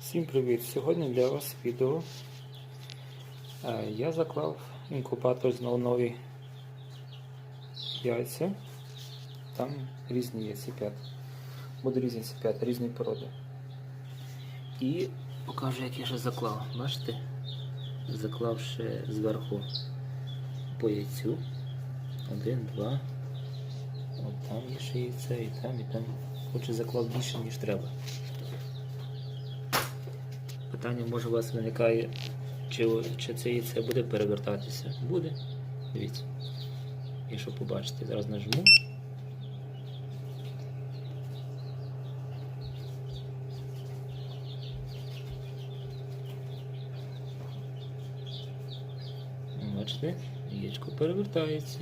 Всім привіт! Сьогодні для вас відео. Е, Я заклав інкубатор знову нові яйця. Там різні є ціпят. Буде різні ціпята, різної породи. І покажу, як я ще заклав. Бачите? Заклав ще зверху по яйцю. Один, два. От там є ще яйця, і там, і там. Хоче заклав більше, ніж треба. Питання може у вас виникає, чи, чи це яйце буде перевертатися. Буде. Дивіться. Якщо побачите, зараз нажму. Бачите, яєчко перевертається.